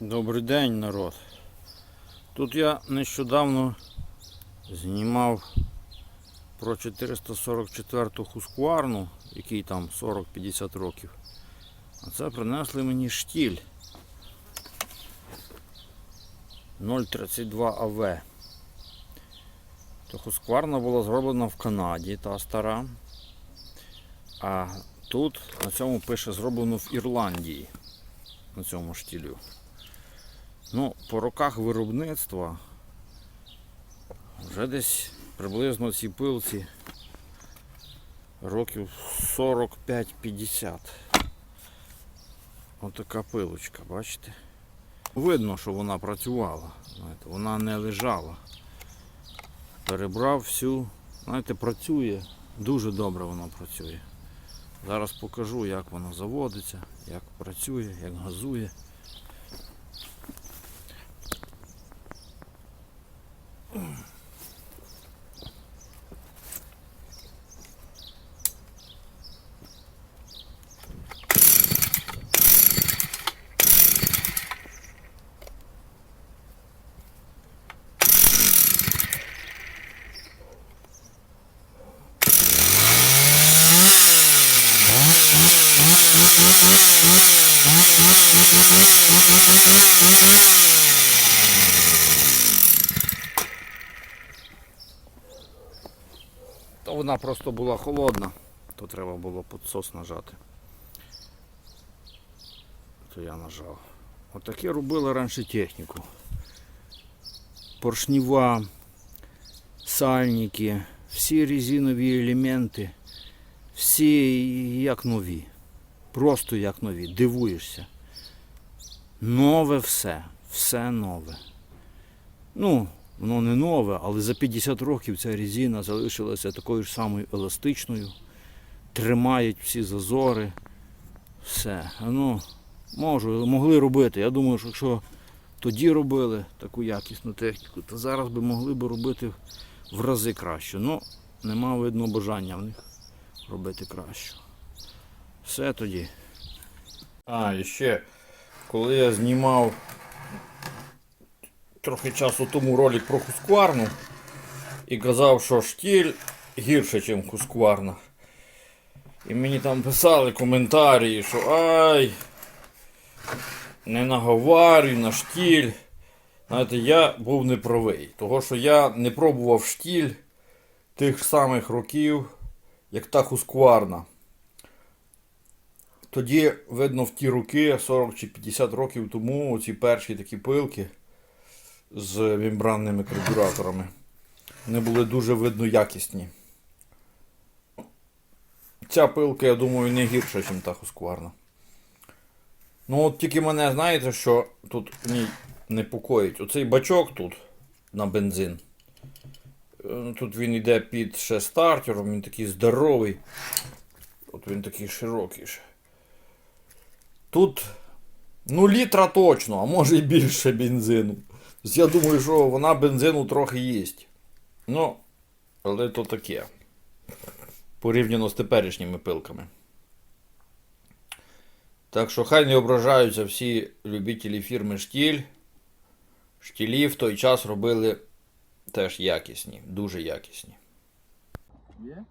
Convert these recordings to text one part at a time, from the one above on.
Добрий день, народ. Тут я нещодавно знімав про 444 хускварну, який там 40-50 років. А це принесли мені штіль 032 АВ. То хускварна була зроблена в Канаді, та стара. А тут на цьому пише зроблено в Ірландії. На цьому штілю. Ну, по роках виробництва вже десь приблизно цій пилці років 45-50. Отака пилочка, бачите? Видно, що вона працювала. Знаєте, вона не лежала. Перебрав всю, знаєте, працює. Дуже добре вона працює. Зараз покажу, як вона заводиться, як працює, як газує. То вона просто була холодна, то треба було підсос нажати. То я нажав. Отаке робили раніше техніку. Поршніва, сальники, всі резинові елементи, всі як нові. Просто як нові. Дивуєшся. Нове все. Все нове. Ну, воно не нове, але за 50 років ця резина залишилася такою ж самою еластичною. Тримають всі зазори. Все. Ну, можу, могли робити. Я думаю, що якщо тоді робили таку якісну техніку, то зараз би могли б робити в рази краще. Ну, нема видно бажання в них робити краще. Все тоді. А, і ще, коли я знімав трохи часу тому ролик про Хускварну і казав, що штіль гірше, ніж Хускварна. І мені там писали коментарі, що ай, не наговарюй на штіль. Знаєте, я був неправий. Того, що я не пробував штіль тих самих років, як та Хускварна. Тоді, видно, в ті роки, 40 чи 50 років тому, ці перші такі пилки з мембранними карбюраторами. Вони були дуже видно якісні. Ця пилка, я думаю, не гірша, ніж та Husqvarna. Ну от тільки мене, знаєте, що тут мені непокоїть. Оцей бачок тут на бензин. Е, Тут він йде під ще стартером, він такий здоровий. От він такий широкий. ще. Тут ну літра точно, а може і більше бензину. Я думаю, що вона бензину трохи їсть. Ну, але то таке. Порівняно з теперішніми пилками. Так що хай не ображаються всі любителі фірми Штіль. Штілі в той час робили теж якісні, дуже якісні. Є?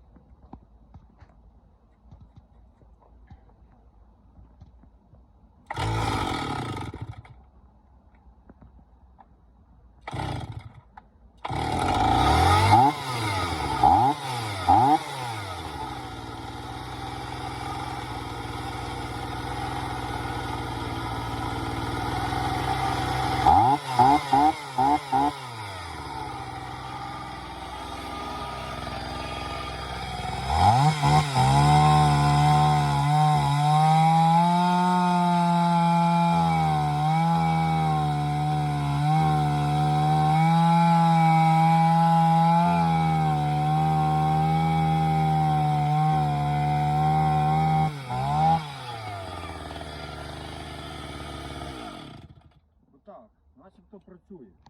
працює.